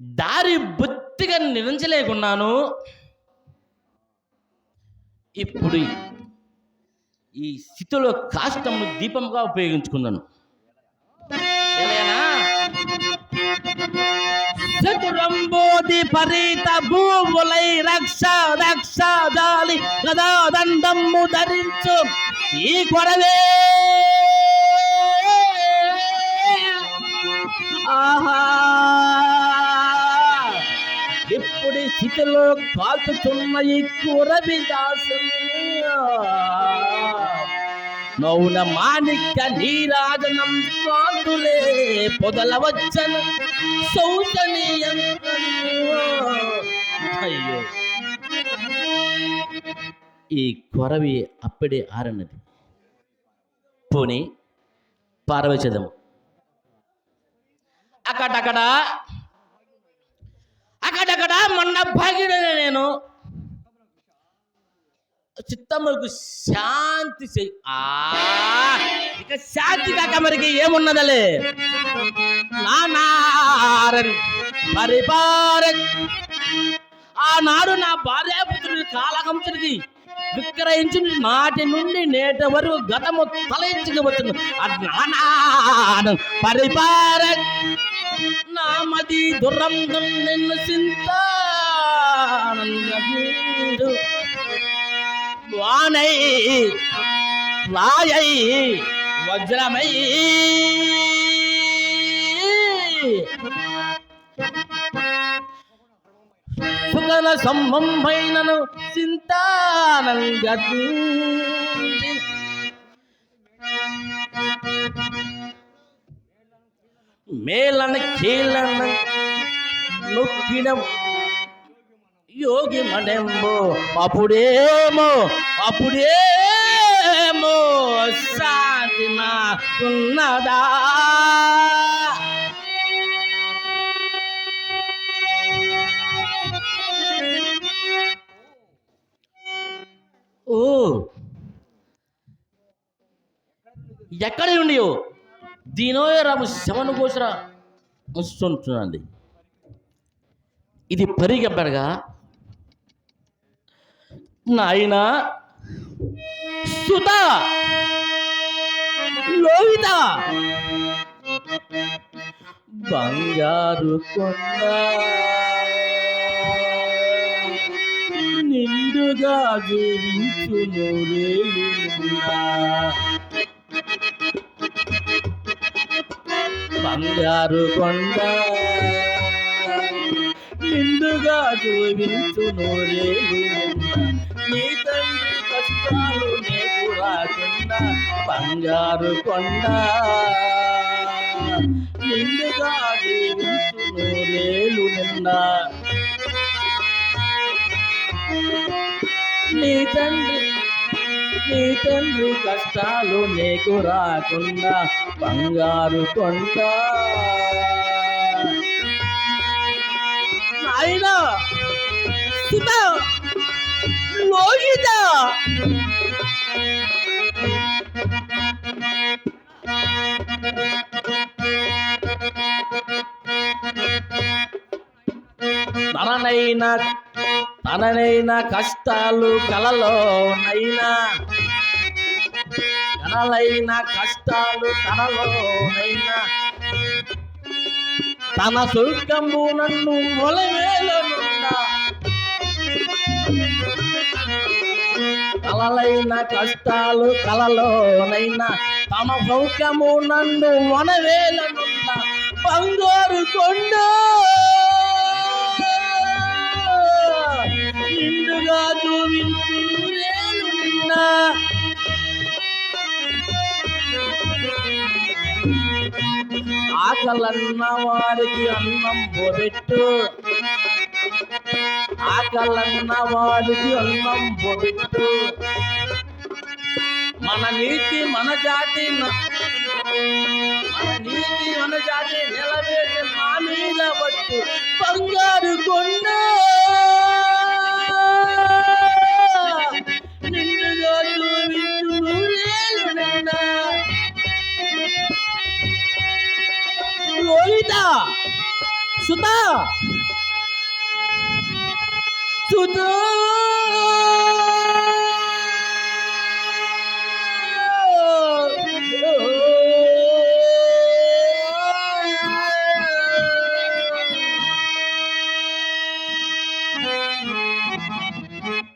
దారి బొత్తిగా నిరంచలేకున్నాను ఇప్పుడు ఈ స్థితిలో కాష్టము దీపంగా ఉపయోగించుకున్నాను చతురంబోది చతురంబోధి పరిత భూములై రక్ష రక్ష జాలి గదా దండము ధరించు. ఈ కొరవే ఆహా! స్థితిలో కాల్చుతున్న ఈ కురవి దాసు మౌన మాణిక్య నీరాజనం స్వాతులే పొదల వచ్చన అయ్యో. ఈ కొరవి అప్పుడే ఆరన్నది పోనీ పారవచదము అక్కడక్కడ అక్కడక్కడ మొన్న భాగిన నేను. చిత్తమ్మకు శాంతి చెయ్యి. ఇక శాంతి కాక మరికి ఏమున్నదలే? నానారన్ పరిపారన్ ఆనాడు నా భార్యాపుత్రుడి కాలహంసుడికి విక్రయించి నాటి నుండి నేటి వరకు గతము తలెంచుకోవచ్చును నానారన్ పరిపారన్ నామది దురంగం నిన్ను చింత వానై రాయై వజ్రమై. సుగల సంబంభైనను చింతానంగీ మేలన కీలన నొక్కిన. యోగి మనెంబో అప్పుడేమో అప్పుడేమో శాంతి నాకున్నదా ఓ ఎక్కడ ఉండి దీనోయ రాము శవను కోసరా. వస్తుంటున్నాండి ఇది పరిగెబ్బరగా నాయన సుత లోహిత బంగారు కొండ నిండుగా జీవించును బంగారు కొండ. నిండుగా చూపించు రేలునా. నీ తండ్రి కష్టాలు నీకు రాకుండా బంగారు కొండ. నిండుగా జీవించును రేలు నిన్నా. నీ తండ్రి నీ తండ్రి కష్టాలు నీకు రాకుండా బంగారు కొండ నాయన సుత లోహిత తననైనా తననైనా కష్టాలు కలలోనైనా తనలైన కష్టాలు తనలోనైనా తన సుఖము నన్ను మొలవేలనున్నా. కలలైన కష్టాలు కలలోనైనా తమ సౌఖ్యము నన్ను వనవేలనున్న బంగారు కొండ నిండుగా చూపించున్నా ఆకలన్న వారికి అన్నం పోబెట్టు. ఆకలన్న వారికి అన్నం పోబెట్టు. మన నీతి మన జాతి మన నీతి మన జాతి నిలబెట్టు మా బట్టు బంగారు కొండ ಸುಧಾ!